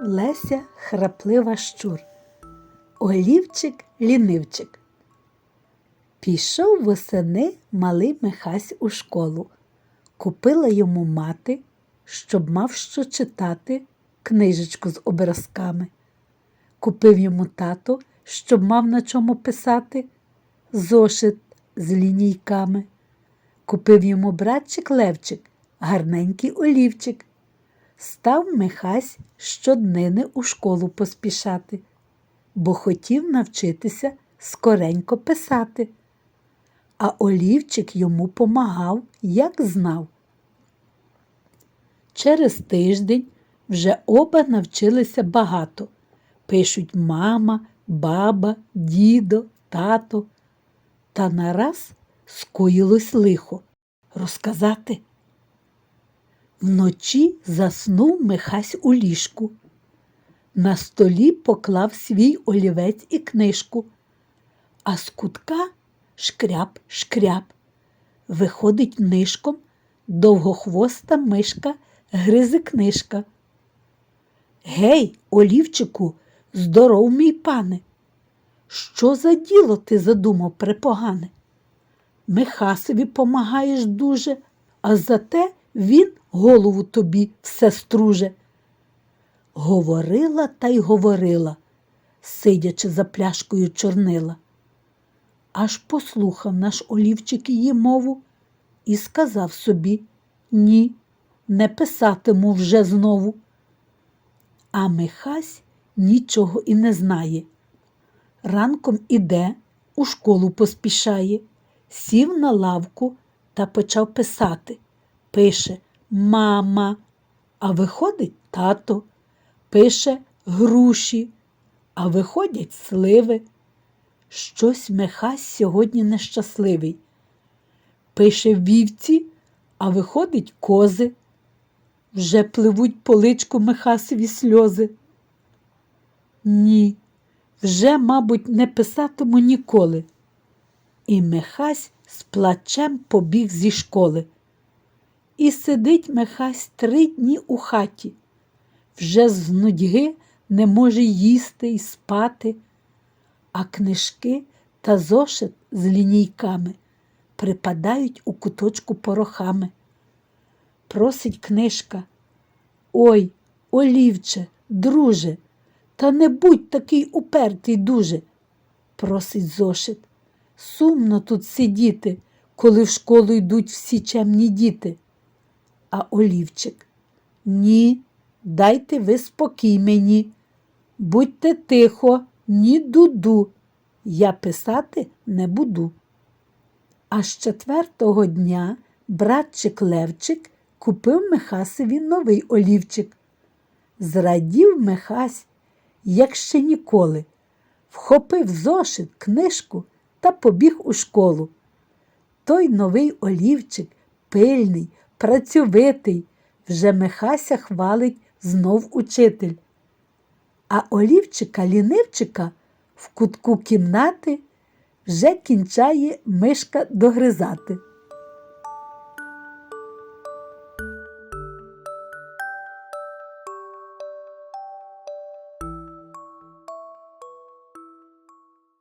Леся храплива щур. Олівчик лінивчик. Пішов восени малий Михась у школу. Купила йому мати, щоб мав що читати, книжечку з образками. Купив йому тато, щоб мав на чому писати, зошит з лінійками. Купив йому братчик Левчик, гарненький олівчик. Став Михась щоднини у школу поспішати, бо хотів навчитися скоренько писати. А олівчик йому помагав, як знав. Через тиждень вже оба навчилися багато. Пишуть мама, баба, дідо, тато. Та нараз скоїлось лихо. Розказати. Вночі заснув Михась у ліжку. На столі поклав свій олівець і книжку, а з кутка шкряп, шкряп. Виходить нишком довгохвоста мишка гризе книжка. Гей, олівчику, здоров, мій пане. Що за діло ти задумав препогане? Михасові помагаєш дуже, а зате він голову тобі все струже. Говорила та й говорила, сидячи за пляшкою чорнила. Аж послухав наш олівчик її мову і сказав собі ні, не писатиму вже знову. А Михась нічого і не знає. Ранком іде, у школу поспішає, сів на лавку та почав писати. Пише мама, а виходить тато, пише груші, а виходять сливи. Щось Михась сьогодні нещасливий. Пише вівці, а виходить кози. Вже пливуть по личку Михасові сльози. Ні, вже, мабуть, не писатиму ніколи. І Михась з плачем побіг зі школи. І сидить Михась три дні у хаті. Вже з нудьги не може їсти і спати, а книжки та зошит з лінійками припадають у куточку порохами. Просить книжка. Ой, олівче, друже, та не будь такий упертий дуже, просить зошит. Сумно тут сидіти, коли в школу йдуть всі чемні діти. А олівчик. Ні, дайте ви спокій мені. Будьте тихо, ні дуду. Я писати не буду. А з четвертого дня братчик Левчик купив Михасові новий олівчик. Зрадів Михась, як ще ніколи, вхопив зошит, книжку та побіг у школу. Той новий олівчик, пильний, працьовитий, вже Михася хвалить знов учитель. А олівчика лінивчика в кутку кімнати вже кінчає мишка догризати.